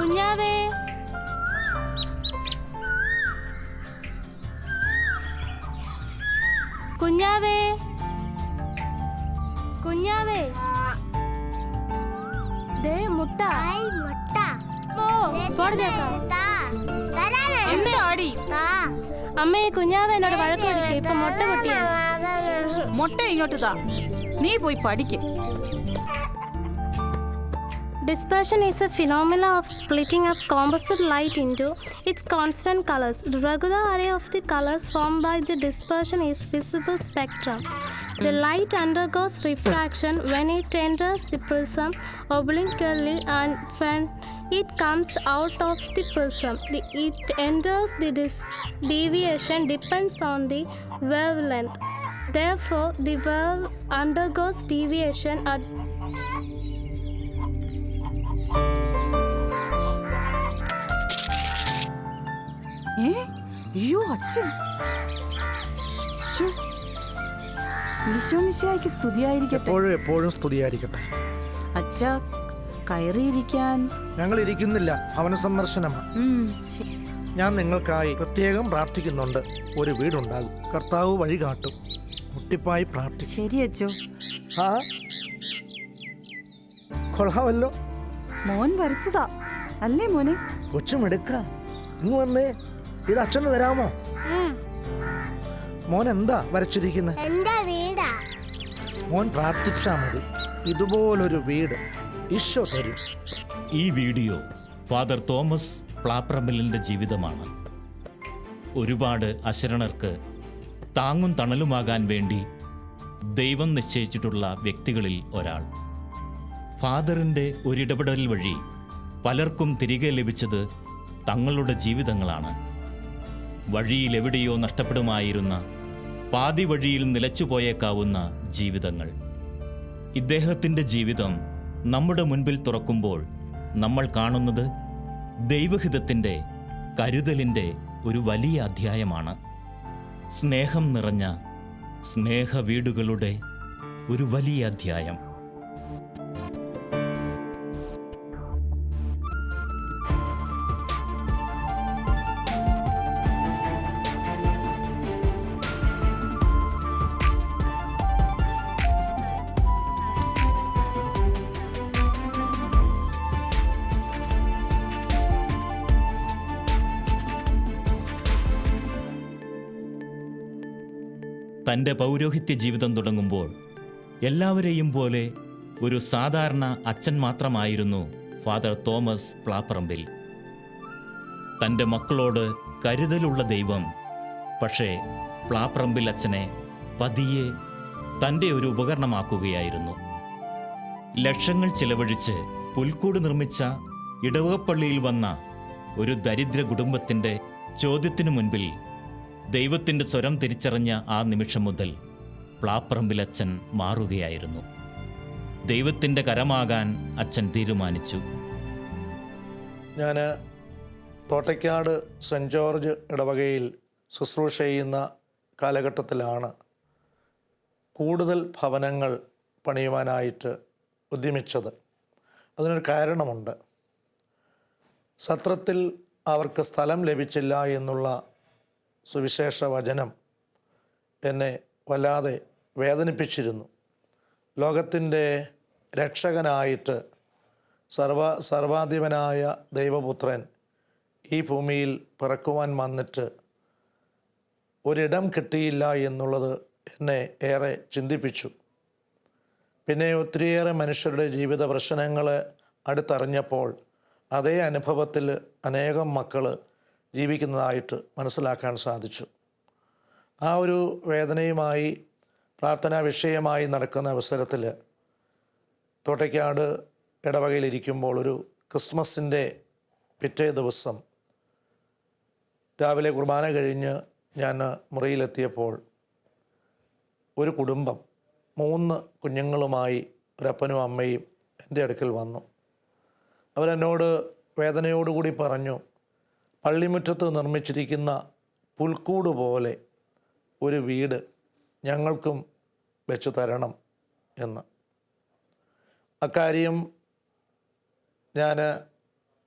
കുഞ്ഞാവേ. കുഞ്ഞാവേ. കുഞ്ഞാവേ. ദേ മുട്ട. മുട്ട. ഓ എന്താടി? അമ്മേ കുഞ്ഞാവ് എന്നോട് വഴക്ക് പഠിക്കും ഇപ്പൊ മുട്ട പൊട്ടിയ? മുട്ട ഇങ്ങോട്ട് താ നീ പോയി പഠിക്കും. Dispersion is a phenomena of splitting up composite light into its constant colors. The regular array of the colors formed by the dispersion is visible spectrum. The light undergoes refraction when it enters the prism obliquely and when it comes out of the prism. The, it enters the dis- deviation depends on the wavelength. Therefore, the wave undergoes deviation at ഏ അയ്യോ അച്ഛൻ ശ്ശോ. ഈശോ മിശിഹായ്ക്ക് സ്തുതിയായിരിക്കട്ടെ എപ്പോഴും എപ്പോഴും സ്തുതിയായിരിക്കട്ടെ അച്ഛ കയറിയിരിക്കാൻ ഞങ്ങൾ ഇരിക്കുന്നില്ല. ഭവന സന്ദർശനമാണ്. ഞാൻ നിങ്ങൾക്കായി പ്രത്യേകം പ്രാർത്ഥിക്കുന്നുണ്ട്. ഒരു വീടുണ്ടാകും. കർത്താവ് വഴി കാട്ടും. മുട്ടിപ്പായി പ്രാർത്ഥിക്കും. ശരി അച്ഛോ ആ? കൊള്ളാമല്ലോ. മോൻ വരച്ചതാ. അല്ലേ മോനെ? കൊച്ചുമെടുക്ക. നീ വന്നേ. ഇത് അച്ഛന് തരാമോ? മോൻ എന്താ വരച്ചിരിക്കുന്നത് എന്റെ വീടാ? മോൻ പ്രാർത്ഥിച്ചാ മതി. ഇതുപോലൊരു വീട് ഈശോ തരും. ഈ വീഡിയോ ഫാദർ തോമസ് പ്ലാപ്രമിലിന്റെ ജീവിതമാണ്. ഒരുപാട് അശരണർക്ക് താങ്ങും തണലുമാകാൻ വേണ്ടി ദൈവം നിശ്ചയിച്ചിട്ടുള്ള വ്യക്തികളിൽ ഒരാൾ. ഫാദറിന്റെ ഒരിടപെടൽ വഴി പലർക്കും തിരികെ ലഭിച്ചത് തങ്ങളുടെ ജീവിതങ്ങളാണ്. വഴിയിലെവിടെയോ നഷ്ടപ്പെടുമായിരുന്ന പാതി വഴിയിൽ നിലച്ചുപോയേക്കാവുന്ന ജീവിതങ്ങൾ. ഇദ്ദേഹത്തിന്റെ ജീവിതം നമ്മുടെ മുൻപിൽ തുറക്കുമ്പോൾ നമ്മൾ കാണുന്നത് ദൈവഹിതത്തിന്റെ കരുതലിന്റെ ഒരു വലിയ അധ്യായമാണ്. സ്നേഹം നിറഞ്ഞ സ്നേഹ വീടുകളുടെ ഒരു വലിയ അധ്യായം. തന്റെ പൗരോഹിത്യ ജീവിതം തുടങ്ങുമ്പോൾ എല്ലാവരെയും പോലെ ഒരു സാധാരണ അച്ഛൻ മാത്രമായിരുന്നു ഫാദർ തോമസ് പ്ലാപ്പറമ്പിൽ. തന്റെ മക്കളോട് കരുതലുള്ള ദൈവം പക്ഷേ പ്ലാപ്പറമ്പിൽ അച്ഛനെ പതിയെ തന്റെ ഒരു ഉപകരണമാക്കുകയായിരുന്നു. ലക്ഷങ്ങൾ ചിലവഴിച്ച് പുൽക്കൂട് നിർമ്മിച്ച ഇടവകപ്പള്ളിയിൽ വന്ന ഒരു ദരിദ്ര കുടുംബത്തിന്റെ ചോദ്യത്തിനു മുൻപിൽ ദൈവത്തിന്റെ സ്വരം തിരിച്ചറിഞ്ഞ ആ നിമിഷം മുതൽ പ്ലാപ്പറമ്പിൽ അച്ഛൻ മാറുകയായിരുന്നു. ദൈവത്തിന്റെ കരമാകാൻ അച്ഛൻ തീരുമാനിച്ചു. ഞാൻ തോട്ടയ്ക്കാട് സെന്റ് ജോർജ് ഇടവകയിൽ ശുശ്രൂഷ ചെയ്യുന്ന കാലഘട്ടത്തിലാണ് കൂടുതൽ ഭവനങ്ങൾ പണിയുവാനായിട്ട് ഉദ്യമിച്ചത്. അതിനൊരു കാരണമുണ്ട്. സത്രത്തിൽ അവർക്ക് സ്ഥലം ലഭിച്ചില്ല എന്നുള്ള സുവിശേഷ വചനം എന്നെ വല്ലാതെ വേദനിപ്പിച്ചിരുന്നു. ലോകത്തിന്റെ രക്ഷകനായിട്ട് സർവ സർവാധിപനായ ദൈവപുത്രൻ ഈ ഭൂമിയിൽ പിറക്കുവാൻ വന്നിട്ട് ഒരിടം കിട്ടിയില്ല എന്നുള്ളത് എന്നെ ഏറെ ചിന്തിപ്പിച്ചു. പിന്നെ ഒത്തിരിയേറെ മനുഷ്യരുടെ ജീവിത പ്രശ്നങ്ങൾ അടുത്തറിഞ്ഞപ്പോൾ അതേ അനുഭവത്തിൽ അനേകം മക്കൾ ജീവിക്കുന്നതായിട്ട് മനസ്സിലാക്കാൻ സാധിച്ചു. ആ ഒരു വേദനയുമായി പ്രാർത്ഥനാ വിഷയമായി നടക്കുന്ന അവസരത്തിൽ തോട്ടയ്ക്കാട് ഇടവകയിലിരിക്കുമ്പോൾ ഒരു ക്രിസ്മസിന്റെ പിറ്റേ ദിവസം രാവിലെ കുർബാന കഴിഞ്ഞ് ഞാൻ മുറിയിലെത്തിയപ്പോൾ ഒരു കുടുംബം മൂന്ന് കുഞ്ഞുങ്ങളുമായി ഒരപ്പനും അമ്മയും എന്റെ അടുക്കൽ വന്നു. അവരെന്നോട് വേദനയോടുകൂടി പറഞ്ഞു പള്ളിമുറ്റത്ത് നിർമ്മിച്ചിരിക്കുന്ന പുൽക്കൂട് പോലെ ഒരു വീട് ഞങ്ങൾക്കും വെച്ച് തരണം എന്ന്. അക്കാര്യം ഞാൻ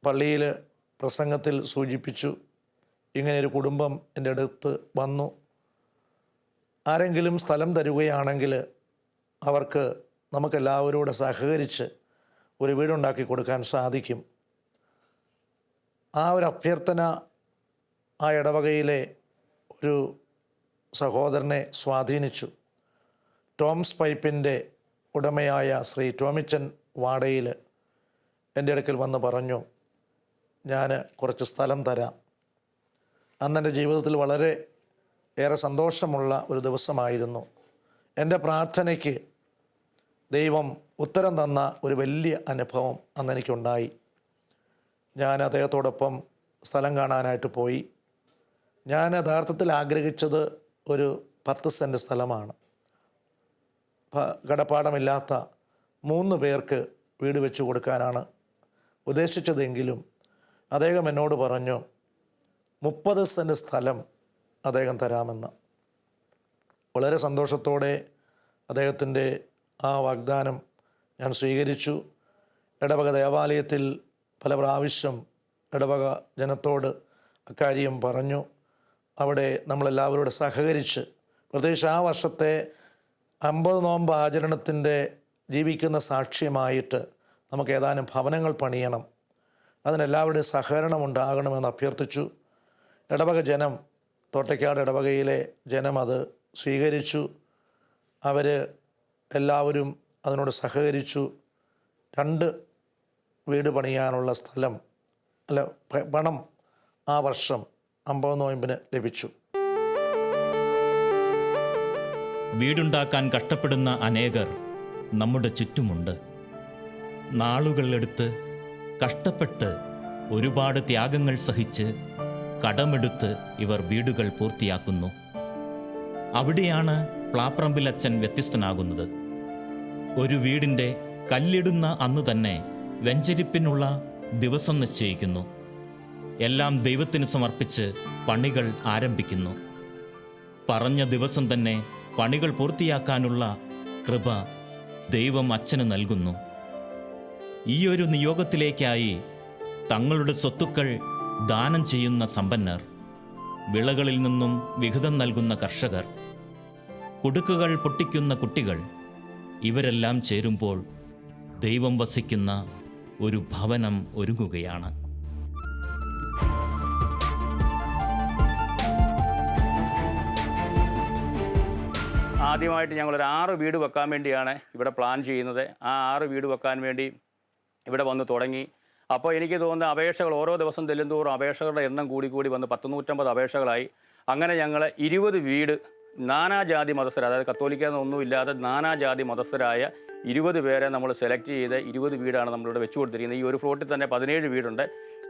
പള്ളിയിൽ പ്രസംഗത്തിൽ സൂചിപ്പിച്ചു. ഇങ്ങനെ ഒരു കുടുംബം എന്റെ അടുത്ത് വന്നു. ആരെങ്കിലും സ്ഥലം തരുകയാണെങ്കിൽ അവർക്ക് നമുക്കെല്ലാവരോട് സഹകരിച്ച് ഒരു വീടുണ്ടാക്കി കൊടുക്കാൻ സാധിക്കും. ആ ഒരു അഭ്യർത്ഥന ആ ഇടവകയിലെ ഒരു സഹോദരനെ സ്വാധീനിച്ചു. ടോംസ് പൈപ്പിന്റെ ഉടമയായ ശ്രീ ടോമിച്ചൻ വാടയിൽ എന്റെ അടുക്കൽ വന്ന് പറഞ്ഞു ഞാൻ കുറച്ച് സ്ഥലം തരാം. അന്ന് എന്റെ ജീവിതത്തിൽ വളരെ ഏറെ സന്തോഷമുള്ള ഒരു ദിവസമായിരുന്നു. എന്റെ പ്രാർത്ഥനയ്ക്ക് ദൈവം ഉത്തരം തന്ന ഒരു വലിയ അനുഭവം അന്ന് എനിക്കുണ്ടായി. ഞാൻ അദ്ദേഹത്തോടൊപ്പം സ്ഥലം കാണാനായിട്ട് പോയി. ഞാൻ യഥാർത്ഥത്തിൽ ആഗ്രഹിച്ചത് ഒരു പത്ത് സെന്റ് സ്ഥലമാണ്. കടപ്പാടമില്ലാത്ത മൂന്ന് പേർക്ക് വീട് വെച്ച് കൊടുക്കാനാണ് ഉദ്ദേശിച്ചതെങ്കിലും അദ്ദേഹം എന്നോട് പറഞ്ഞു മുപ്പത് സെന്റ് സ്ഥലം അദ്ദേഹം തരാമെന്ന്. വളരെ സന്തോഷത്തോടെ അദ്ദേഹത്തിന്റെ ആ വാഗ്ദാനം ഞാൻ സ്വീകരിച്ചു. ഇടവക ദേവാലയത്തിൽ പല പ്രാവശ്യം ഇടവക ജനത്തോട് അക്കാര്യം പറഞ്ഞു. അവിടെ നമ്മളെല്ലാവരോട് സഹകരിച്ച് പ്രത്യേകിച്ച് ആ വർഷത്തെ അമ്പത് നോമ്പ് ആചരണത്തിന്റെ ജീവിക്കുന്ന സാക്ഷ്യമായിട്ട് നമുക്ക് ഏതാനും ഭവനങ്ങൾ പണിയണം. അതിനെല്ലാവരുടെയും സഹകരണം ഉണ്ടാകണമെന്ന് അഭ്യർത്ഥിച്ചു. ഇടവക ജനം തോട്ടയ്ക്കാട് ഇടവകയിലെ ജനം അത് സ്വീകരിച്ചു. അവർ എല്ലാവരും അതിനോട് സഹകരിച്ചു. രണ്ട് വീട് പണിയാനുള്ള സ്ഥലം അല്ല പണം ആ വർഷം അമ്പത് നോയമ്പിന് ലഭിച്ചു. വീടുണ്ടാക്കാൻ കഷ്ടപ്പെടുന്ന അനേകർ നമ്മുടെ ചുറ്റുമുണ്ട്. നാളുകളെടുത്ത് കഷ്ടപ്പെട്ട് ഒരുപാട് ത്യാഗങ്ങൾ സഹിച്ച് കടമെടുത്ത് ഇവർ വീടുകൾ പൂർത്തിയാക്കുന്നു. അവിടെയാണ് പ്ലാപ്രമ്പിലച്ഛൻ വ്യത്യസ്തനാകുന്നത്. ഒരു വീടിന്റെ കല്ലിടുന്ന അന്ന് തന്നെ വെഞ്ചരിപ്പിനുള്ള ദിവസം നിശ്ചയിക്കുന്നു. എല്ലാം ദൈവത്തിന് സമർപ്പിച്ച് പണികൾ ആരംഭിക്കുന്നു. പറഞ്ഞ ദിവസം തന്നെ പണികൾ പൂർത്തിയാക്കാനുള്ള കൃപ ദൈവം അച്ഛന് നൽകുന്നു. ഈ ഒരു നിയോഗത്തിലേക്കായി തങ്ങളുടെ സ്വത്തുക്കൾ ദാനം ചെയ്യുന്ന സമ്പന്നർ വിളകളിൽ നിന്നും വിഹിതം നൽകുന്ന കർഷകർ കുടുക്കുകൾ പൊട്ടിക്കുന്ന കുട്ടികൾ ഇവരെല്ലാം ചേരുമ്പോൾ ദൈവം വസിക്കുന്ന ഒരു ഭവനം ഒരുങ്ങുകയാണ്. ആദ്യമായിട്ട് ഞങ്ങളൊരു ആറ് വീട് വെക്കാൻ വേണ്ടിയാണ് ഇവിടെ പ്ലാൻ ചെയ്യുന്നത്. ആ ആറ് വീട് വെക്കാൻ വേണ്ടി ഇവിടെ വന്ന് തുടങ്ങി. അപ്പോൾ എനിക്ക് തോന്നുന്ന അപേക്ഷകൾ ഓരോ ദിവസം തെല്ലുന്തോറും അപേക്ഷകളുടെ എണ്ണം കൂടി കൂടി വന്ന് പത്ത് നൂറ്റമ്പത് അപേക്ഷകളായി. അങ്ങനെ ഞങ്ങൾ ഇരുപത് വീട് നാനാജാതി മതസ്ഥർ അതായത് കത്തോലിക്ക എന്നൊന്നുമില്ലാതെ നാനാജാതി മതസ്ഥരായ ഇരുപത് പേരെ നമ്മൾ സെലക്ട് ചെയ്ത് ഇരുപത് വീടാണ് നമ്മളിവിടെ വെച്ചു കൊടുത്തിരിക്കുന്നത്. ഈ ഒരു ഫ്ലോട്ടിൽ തന്നെ പതിനേഴ് വീടുണ്ട്.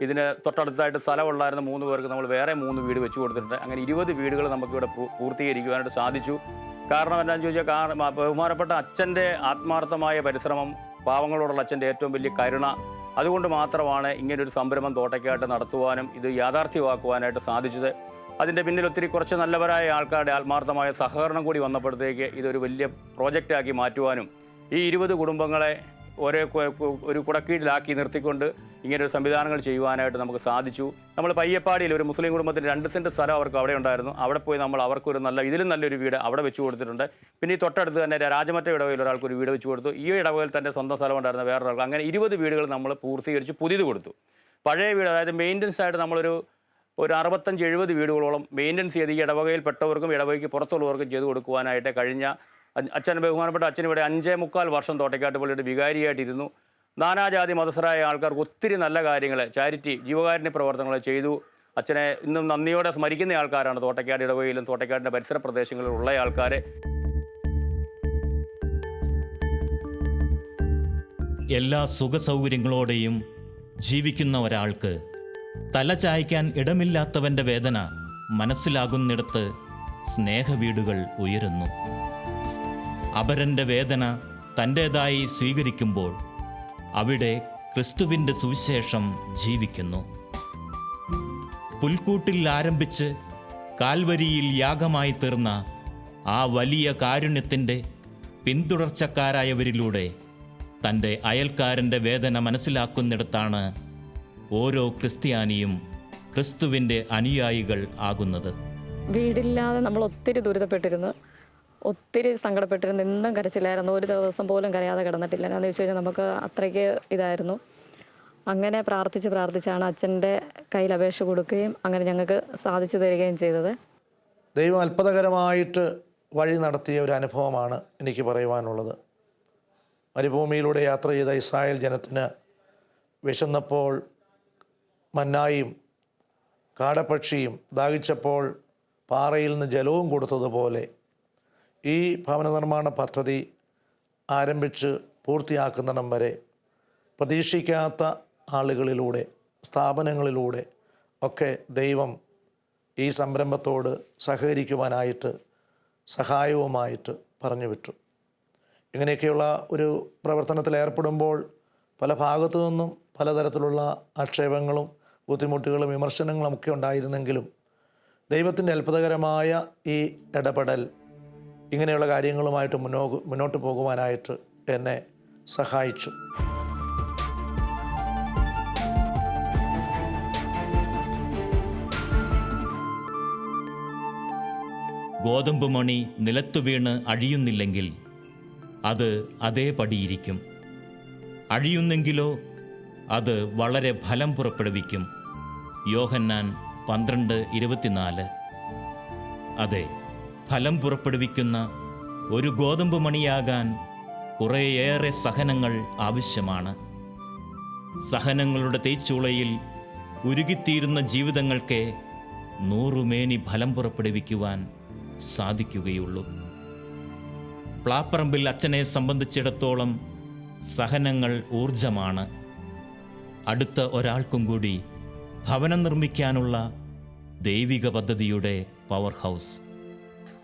ഇതിന് തൊട്ടടുത്തായിട്ട് സ്ഥലമുള്ളായിരുന്ന മൂന്ന് പേർക്ക് നമ്മൾ വേറെ മൂന്ന് വീട് വെച്ചു കൊടുത്തിട്ടുണ്ട്. അങ്ങനെ ഇരുപത് വീടുകൾ നമുക്കിവിടെ പൂർത്തീകരിക്കുവാനായിട്ട് സാധിച്ചു. കാരണം എന്താണെന്ന് ചോദിച്ചാൽ കാരണം ബഹുമാനപ്പെട്ട അച്ഛന്റെ ആത്മാർത്ഥമായ പരിശ്രമം പാവങ്ങളോടുള്ള അച്ഛന്റെ ഏറ്റവും വലിയ കരുണ അതുകൊണ്ട് മാത്രമാണ് ഇങ്ങനൊരു സംരംഭം തോട്ടയ്ക്കായിട്ട് നടത്തുവാനും ഇത് യാഥാർത്ഥ്യമാക്കുവാനായിട്ട് സാധിച്ചത്. അതിന്റെ പിന്നിൽ ഒത്തിരി കുറച്ച് നല്ലവരായ ആൾക്കാരുടെ ആത്മാർത്ഥമായ സഹകരണം കൂടി വന്നപ്പോഴത്തേക്ക് ഇതൊരു വലിയ പ്രോജക്റ്റാക്കി മാറ്റുവാനും ഈ ഇരുപത് കുടുംബങ്ങളെ ഒരേ ഒരു കുടക്കീഴിലാക്കി നിർത്തിക്കൊണ്ട് ഇങ്ങനെ ഒരു സംവിധാനങ്ങൾ ചെയ്യുവാനായിട്ട് നമുക്ക് സാധിച്ചു. നമ്മൾ പയ്യപ്പാടിയിൽ ഒരു മുസ്ലിം കുടുംബത്തിന് രണ്ട് സെന്റ് സ്ഥലം അവർക്ക് അവിടെ ഉണ്ടായിരുന്നു. അവിടെ പോയി നമ്മൾ അവർക്കൊരു നല്ല ഇതിലും നല്ലൊരു വീട് അവിടെ വെച്ച് കൊടുത്തിട്ടുണ്ട്. പിന്നെ ഈ തൊട്ടടുത്ത് തന്നെ രാജമറ്റ ഇടവയിൽ ഒരാൾക്ക് ഒരു വീട് വെച്ച് കൊടുത്തു. ഈ ഇടവയിൽ തന്നെ സ്വന്തം സ്ഥലം ഉണ്ടായിരുന്ന വേറൊരാൾക്ക്. അങ്ങനെ ഇരുപത് വീടുകൾ നമ്മൾ പൂർത്തീകരിച്ച് പുതിയത് കൊടുത്തു. പഴയ വീട് അതായത് മെയിന്റനൻസ് ആയിട്ട് നമ്മളൊരു ഒരു അറുപത്തഞ്ച് എഴുപത് വീടുകളോളം മെയിന്റനൻസ് ചെയ്ത് ഇടവകയിൽപ്പെട്ടവർക്കും ഇടവകയ്ക്ക് പുറത്തുള്ളവർക്കും ചെയ്തു കൊടുക്കുവാനായിട്ട് കഴിഞ്ഞ അച്ഛൻ ബഹുമാനപ്പെട്ട അച്ഛൻ ഇവിടെ അഞ്ചേ മുക്കാൽ വർഷം തോട്ടയ്ക്കാട്ട് പള്ളിയുടെ വികാരിയായിട്ടിരുന്നു. നാനാജാതി മതസ്ഥരായ ആൾക്കാർക്ക് ഒത്തിരി നല്ല കാര്യങ്ങൾ ചാരിറ്റി ജീവകാരുണ്യ പ്രവർത്തനങ്ങൾ ചെയ്തു. അച്ഛനെ ഇന്നും നന്ദിയോടെ സ്മരിക്കുന്ന ആൾക്കാരാണ് തോട്ടയ്ക്കാട് ഇടവകയിലും തോട്ടയ്ക്കാടിന്റെ പരിസര പ്രദേശങ്ങളിലുള്ള ആൾക്കാർ എല്ലാ സുഖസൗകര്യങ്ങളോടെയും ജീവിക്കുന്ന ഒരാൾക്ക് തല ചായ്ക്കാൻ ഇടമില്ലാത്തവന്റെ വേദന മനസ്സിലാകുന്നിടത്ത് സ്നേഹവീടുകൾ ഉയരുന്നു. അപരന്റെ വേദന തന്റേതായി സ്വീകരിക്കുമ്പോൾ അവിടെ ക്രിസ്തുവിന്റെ സുവിശേഷം ജീവിക്കുന്നു. പുൽക്കൂട്ടിൽ ആരംഭിച്ച് കാൽവരിയിൽ യാഗമായി തീർന്ന ആ വലിയ കാരുണ്യത്തിന്റെ പിന്തുടർച്ചക്കാരായവരിലൂടെ തന്റെ അയൽക്കാരന്റെ വേദന മനസ്സിലാക്കുന്നിടത്താണ് ഓരോ ക്രിസ്ത്യാനിയും ക്രിസ്തുവിന്റെ അനുയായികൾ ആകുന്നത്. വീടില്ലാതെ നമ്മൾ ഒത്തിരി ദുരിതപ്പെട്ടിരുന്നു. ഒത്തിരി സങ്കടപ്പെട്ടിരുന്നു. എന്നും കരച്ചില്ലായിരുന്നു ഒരു ദിവസം പോലും കരയാതെ കിടന്നിട്ടില്ല. എന്ന് വെച്ച് കഴിഞ്ഞാൽ നമുക്ക് അത്രയ്ക്ക് ഇതായിരുന്നു. അങ്ങനെ പ്രാർത്ഥിച്ച് പ്രാർത്ഥിച്ചാണ് അച്ഛന്റെ കയ്യിൽ അപേക്ഷ കൊടുക്കുകയും അങ്ങനെ ഞങ്ങൾക്ക് സാധിച്ചു തരികയും ചെയ്തത്. ദൈവം അത്ഭുതകരമായിട്ട് വഴി നടത്തിയ ഒരു അനുഭവമാണ് എനിക്ക് പറയുവാനുള്ളത്. മരുഭൂമിയിലൂടെ യാത്ര ചെയ്ത ഇസ്രായേൽ ജനത്തിന് വിശന്നപ്പോൾ മന്നായും കാടപ്പക്ഷിയും ദാഹിച്ചപ്പോൾ പാറയിൽ നിന്ന് ജലവും കൊടുത്തതുപോലെ ഈ ഭവന നിർമ്മാണ പദ്ധതി ആരംഭിച്ച് പൂർത്തിയാക്കുന്നിടം വരെ പ്രതീക്ഷിക്കാത്ത ആളുകളിലൂടെ സ്ഥാപനങ്ങളിലൂടെ ഒക്കെ ദൈവം ഈ സംരംഭത്തോട് സഹകരിക്കുവാനായിട്ട് സഹായവുമായിട്ട് പറഞ്ഞു വിട്ടു ഇങ്ങനെയൊക്കെയുള്ള ഒരു പ്രവർത്തനത്തിൽ ഏർപ്പെടുമ്പോൾ പല ഭാഗത്തു നിന്നും പലതരത്തിലുള്ള ആക്ഷേപങ്ങളും ബുദ്ധിമുട്ടുകളും വിമർശനങ്ങളും ഒക്കെ ഉണ്ടായിരുന്നെങ്കിലും ദൈവത്തിന്റെ അത്ഭുതകരമായ ഈ ഇടപെടൽ ഇങ്ങനെയുള്ള കാര്യങ്ങളുമായിട്ട് മുന്നോ മുന്നോട്ട് പോകുവാനായിട്ട് എന്നെ സഹായിച്ചു. ഗോതമ്പ് മണി നിലത്തു വീണ് അഴിയുന്നില്ലെങ്കിൽ അത് അതേപടിയിരിക്കും അഴിയുന്നെങ്കിലോ അത് വളരെ ഫലം പുറപ്പെടുവിക്കും. യോഹന്നാൻ പന്ത്രണ്ട് ഇരുപത്തിനാല്. അതെ ഫലം പുറപ്പെടുവിക്കുന്ന ഒരു ഗോതമ്പ് മണിയാകാൻ കുറേയേറെ സഹനങ്ങൾ ആവശ്യമാണ്. സഹനങ്ങളുടെ തേച്ചൂളയിൽ ഉരുകിത്തീരുന്ന ജീവിതങ്ങൾക്ക് നൂറുമേനി ഫലം പുറപ്പെടുവിക്കുവാൻ സാധിക്കുകയുള്ളൂ. പ്ലാപ്പറമ്പിൽ അച്ഛനെ സംബന്ധിച്ചിടത്തോളം സഹനങ്ങൾ ഊർജമാണ് അടുത്ത ഒരാൾക്കും കൂടി ഭവനം നിർമ്മിക്കാനുള്ള ദൈവിക പദ്ധതിയുടെ പവർ ഹൗസ്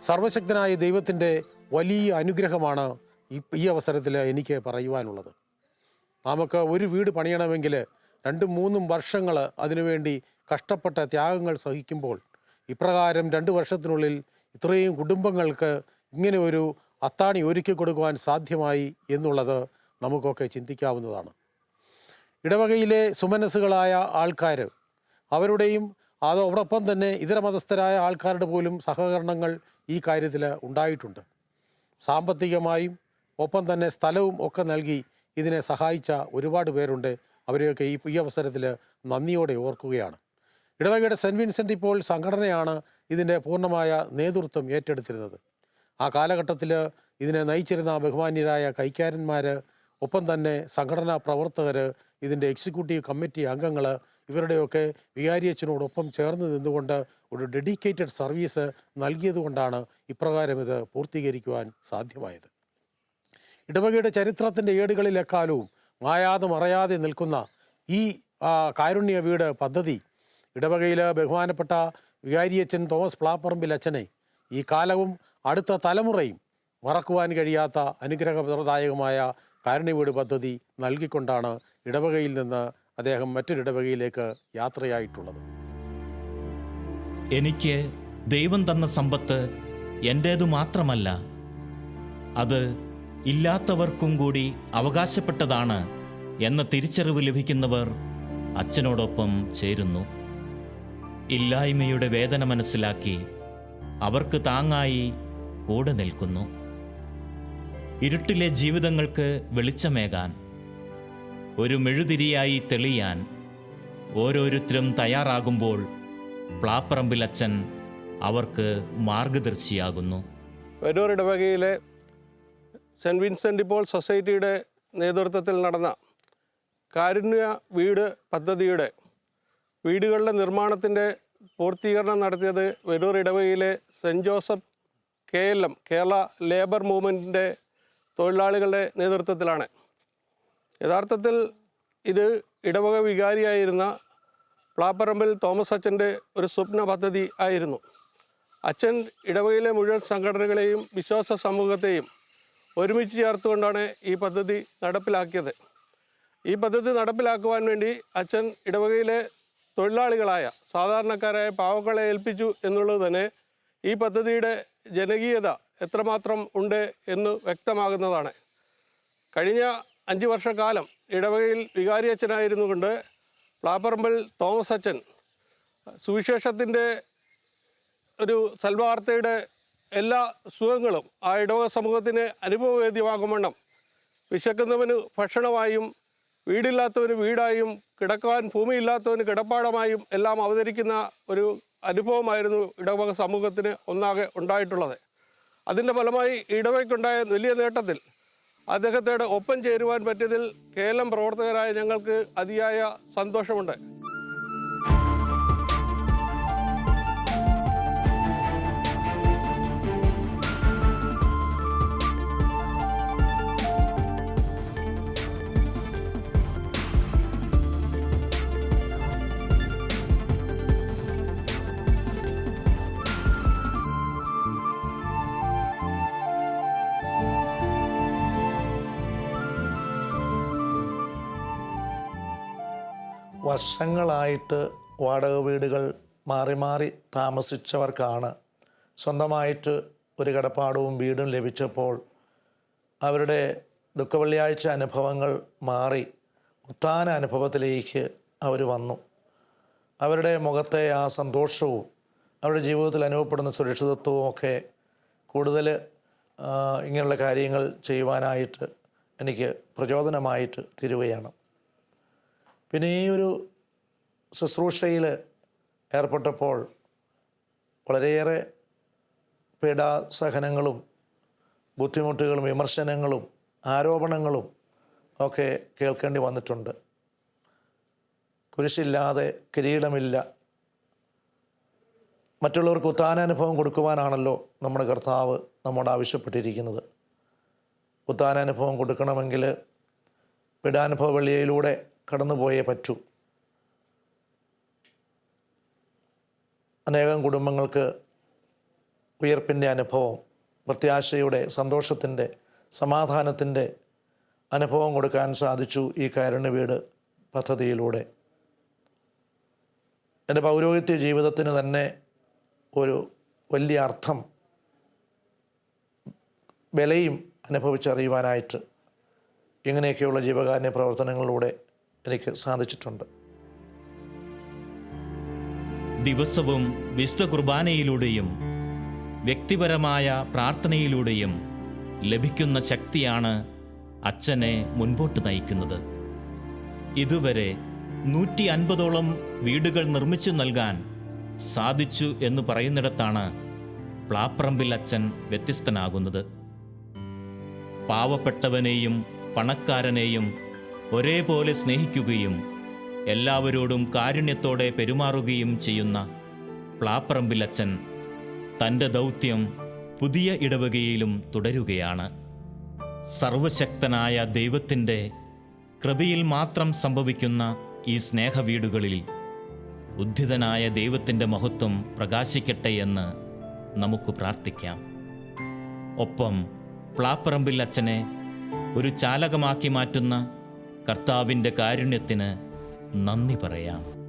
സർവശക്തനായ ദൈവത്തിന്റെ വലിയ അനുഗ്രഹമാണ് ഈ അവസരത്തിൽ എനിക്ക് പറയുവാനുള്ളത്. നമുക്ക് ഒരു വീട് പണിയണമെങ്കിൽ രണ്ടും മൂന്നും വർഷങ്ങൾ അതിനുവേണ്ടി കഷ്ടപ്പെട്ട ത്യാഗങ്ങൾ സഹിക്കുമ്പോൾ ഇപ്രകാരം രണ്ട് വർഷത്തിനുള്ളിൽ ഇത്രയും കുടുംബങ്ങൾക്ക് ഇങ്ങനെ ഒരു അത്താണി ഒരുക്കി കൊടുക്കുവാൻ സാധ്യമായി എന്നുള്ളത് നമുക്കൊക്കെ ചിന്തിക്കാവുന്നതാണ്. ഇടവകയിലെ സുമനസ്സുകളായ ആൾക്കാർ അവരുടെയും അതോടൊപ്പം തന്നെ ഇതര മതസ്ഥരായ ആൾക്കാരുടെ പോലും സഹകരണങ്ങൾ ഈ കാര്യത്തിൽ ഉണ്ടായിട്ടുണ്ട്. സാമ്പത്തികമായും ഒപ്പം തന്നെ സ്ഥലവും ഒക്കെ നൽകി ഇതിനെ സഹായിച്ച ഒരുപാട് പേരുണ്ട്. അവരെയൊക്കെ ഈ ഈ അവസരത്തിൽ നന്ദിയോടെ ഓർക്കുകയാണ്. ഇടവകയുടെ സെന്റ് വിൻസെന്റ് ഇപ്പോൾ സംഘടനയാണ് ഇതിന്റെ പൂർണമായ നേതൃത്വം ഏറ്റെടുത്തിരുന്നത്. ആ കാലഘട്ടത്തിൽ ഇതിനെ നയിച്ചിരുന്ന ബഹുമാന്യരായ കൈക്കാരന്മാർ ഒപ്പം തന്നെ സംഘടനാ പ്രവർത്തകർ ഇതിന്റെ എക്സിക്യൂട്ടീവ് കമ്മിറ്റി അംഗങ്ങൾ ഇവരുടെയൊക്കെ വികാരിയച്ഛനോടൊപ്പം ചേർന്ന് നിന്നുകൊണ്ട് ഒരു ഡെഡിക്കേറ്റഡ് സർവീസ് നൽകിയതുകൊണ്ടാണ് ഇപ്രകാരം ഇത് പൂർത്തീകരിക്കുവാൻ സാധ്യമായത്. ഇടവകയുടെ ചരിത്രത്തിന്റെ ഏടുകളിലെക്കാലവും മായാതെ മറയാതെ നിൽക്കുന്ന ഈ കാരുണ്യ വീട് പദ്ധതി ഇടവകയിൽ ബഹുമാനപ്പെട്ട വികാരിയച്ചൻ തോമസ് പ്ലാപ്പറമ്പിൽ അച്ഛനെ ഈ കാലവും അടുത്ത തലമുറയും മറക്കുവാൻ കഴിയാത്ത അനുഗ്രഹപ്രദായകമായ കാരുണ്യവീട് പദ്ധതി നൽകിക്കൊണ്ടാണ് ഇടവകയിൽ നിന്ന് അദ്ദേഹം മറ്റൊരു ഇടവകയിലേക്ക് യാത്രയായിട്ടുള്ളത്. എനിക്ക് ദൈവം തന്ന സമ്പത്ത് എന്റേതു മാത്രമല്ല അത് ഇല്ലാത്തവർക്കും കൂടി അവകാശപ്പെട്ടതാണ് എന്ന തിരിച്ചറിവ് ലഭിക്കുന്നവർ അച്ഛനോടൊപ്പം ചേരുന്നു. ഇല്ലായ്മയുടെ വേദന മനസ്സിലാക്കി അവർക്ക് താങ്ങായി കൂടെ നിൽക്കുന്നു. ഇരുട്ടിലെ ജീവിതങ്ങൾക്ക് വെളിച്ചമേകാൻ ഒരു മെഴുതിരിയായി തെളിയാൻ ഓരോരുത്തരും തയ്യാറാകുമ്പോൾ പ്ലാപ്പറമ്പിൽ അച്ഛൻ അവർക്ക് മാർഗദർശിയാകുന്നു വരൂർ ഇടവകയിലെ സെന്റ് വിൻസെന്റ് ഇപ്പോൾ സൊസൈറ്റിയുടെ നേതൃത്വത്തിൽ നടന്ന കാരുണ്യ വീട് പദ്ധതിയുടെ വീടുകളുടെ നിർമ്മാണത്തിന്റെ പൂർത്തീകരണം നടത്തിയത് വരൂർ ഇടവകയിലെ Saint Joseph K L M Kerala labour മൂവ്മെന്റിന്റെ തൊഴിലാളികളുടെ നേതൃത്വത്തിലാണ്. യഥാർത്ഥത്തിൽ ഇത് ഇടവക വികാരിയായിരുന്ന പ്ലാപ്പറമ്പിൽ തോമസ് അച്ഛന്റെ ഒരു സ്വപ്ന പദ്ധതി ആയിരുന്നു. അച്ഛൻ ഇടവകയിലെ മുഴുവൻ സംഘടനകളെയും വിശ്വാസ സമൂഹത്തെയും ഒരുമിച്ച് ചേർത്തുകൊണ്ടാണ് ഈ പദ്ധതി നടപ്പിലാക്കിയത്. ഈ പദ്ധതി നടപ്പിലാക്കുവാൻ വേണ്ടി അച്ഛൻ ഇടവകയിലെ തൊഴിലാളികളായ സാധാരണക്കാരായ പാവക്കളെ ഏൽപ്പിച്ചു എന്നുള്ളത് തന്നെ ഈ പദ്ധതിയുടെ ജനകീയത എത്രമാത്രം ഉണ്ട് എന്ന് വ്യക്തമാകുന്നതാണ്. കഴിഞ്ഞ അഞ്ച് വർഷക്കാലം ഇടവകയിൽ വികാരി അച്ഛനായിരുന്നു കൊണ്ട് പ്ലാപ്പറമ്പിൽ തോമസ് അച്ഛൻ സുവിശേഷത്തിന്റെ ഒരു സൽവാർത്തയുടെ എല്ലാ സുഖങ്ങളും ആ ഇടവക സമൂഹത്തിന് അനുഭവവേദ്യമാകുമെണ്ണം. വിശക്കുന്നവന് ഭക്ഷണമായും വീടില്ലാത്തവന് വീടായും കിടക്കാൻ ഭൂമിയില്ലാത്തവന് കിടപ്പാടമായും എല്ലാം അവതരിക്കുന്ന ഒരു അനുഭവമായിരുന്നു ഇടവക സമൂഹത്തിന് ഒന്നാകെ ഉണ്ടായിട്ടുള്ളത്. അതിന്റെ ഫലമായി ഇടവയ്ക്കുണ്ടായ വലിയ നേട്ടത്തിൽ അദ്ദേഹത്തോട് ഒപ്പം ചേരുവാൻ പറ്റിയതിൽ കേരളം പ്രവർത്തകരായ ഞങ്ങൾക്ക് അതിയായ സന്തോഷമുണ്ട്. വർഷങ്ങളായിട്ട് വാടക വീടുകൾ മാറി മാറി താമസിച്ചവർക്കാണ് സ്വന്തമായിട്ട് ഒരു കിടപ്പാടവും വീടും ലഭിച്ചപ്പോൾ അവരുടെ ദുഃഖവെള്ളിയാഴ്ച അനുഭവങ്ങൾ മാറി ഉത്താന അനുഭവത്തിലേക്ക് അവർ വന്നു. അവരുടെ മുഖത്തെ ആ സന്തോഷവും അവരുടെ ജീവിതത്തിൽ അനുഭവപ്പെടുന്ന സുരക്ഷിതത്വവും ഒക്കെ കൂടുതൽ ഇങ്ങനെയുള്ള കാര്യങ്ങൾ ചെയ്യുവാനായിട്ട് എനിക്ക് പ്രചോദനമായിട്ട് തീരുകയാണ്. പിന്നെ ഈ ഒരു ശുശ്രൂഷയിൽ ഏർപ്പെട്ടപ്പോൾ വളരെയേറെ പീഡാസഹനങ്ങളും ബുദ്ധിമുട്ടുകളും വിമർശനങ്ങളും ആരോപണങ്ങളും ഒക്കെ കേൾക്കേണ്ടി വന്നിട്ടുണ്ട്. കുരിശില്ലാതെ കിരീടമില്ല. മറ്റുള്ളവർക്ക് ഉത്താനാനുഭവം കൊടുക്കുവാനാണല്ലോ നമ്മുടെ കർത്താവ് നമ്മോട് ആവശ്യപ്പെട്ടിരിക്കുന്നത്. ഉത്താനാനുഭവം കൊടുക്കണമെങ്കിൽ പീഡാനുഭവ വെള്ളിയയിലൂടെ കടന്നുപോയേ പറ്റൂ. അനേകം കുടുംബങ്ങൾക്ക് ഉയർപ്പിന്റെ അനുഭവം പ്രത്യാശയുടെ സന്തോഷത്തിന്റെ സമാധാനത്തിന്റെ അനുഭവം കൊടുക്കാൻ സാധിച്ചു ഈ കാരുണ്യ വീട് പദ്ധതിയിലൂടെ. എന്റെ പൗരോഹിത്യ ജീവിതത്തിന് തന്നെ ഒരു വലിയ അർത്ഥം വിലയും അനുഭവിച്ചറിയുവാനായിട്ട് ഇങ്ങനെയൊക്കെയുള്ള ജീവകാരുണ്യ പ്രവർത്തനങ്ങളിലൂടെ എനിക്ക് സാധിച്ചിട്ടുണ്ട്. ദിവസവും വിശുദ്ധ കുർബാനയിലൂടെയും വ്യക്തിപരമായ പ്രാർത്ഥനയിലൂടെയും ലഭിക്കുന്ന ശക്തിയാണ് അച്ഛനെ മുൻപോട്ട് നയിക്കുന്നത്. ഇതുവരെ നൂറ്റി അൻപതോളം വീടുകൾ നിർമ്മിച്ചു നൽകാൻ സാധിച്ചു എന്ന് പറയുന്നിടത്താണ് പ്ലാപ്രമ്പിൽ അച്ഛൻ വ്യത്യസ്തനാകുന്നത്. പാവപ്പെട്ടവനെയും പണക്കാരനെയും ഒരേപോലെ സ്നേഹിക്കുകയും എല്ലാവരോടും കാരുണ്യത്തോടെ പെരുമാറുകയും ചെയ്യുന്ന പ്ലാപ്പറമ്പിൽ അച്ഛൻ തന്റെ ദൗത്യം പുതിയ ഇടവകയിലും തുടരുകയാണ്. സർവശക്തനായ ദൈവത്തിന്റെ കൃപയിൽ മാത്രം സംഭവിക്കുന്ന ഈ സ്നേഹവീടുകളിൽ ഉദ്ധിതനായ ദൈവത്തിന്റെ മഹത്വം പ്രകാശിക്കട്ടെ എന്ന് നമുക്ക് പ്രാർത്ഥിക്കാം. ഒപ്പം പ്ലാപ്പറമ്പിൽ അച്ഛനെ ഒരു ചാലകമാക്കി മാറ്റുന്ന കർത്താവിന്റെ കാരുണ്യത്തിന് നന്ദി പറയാം.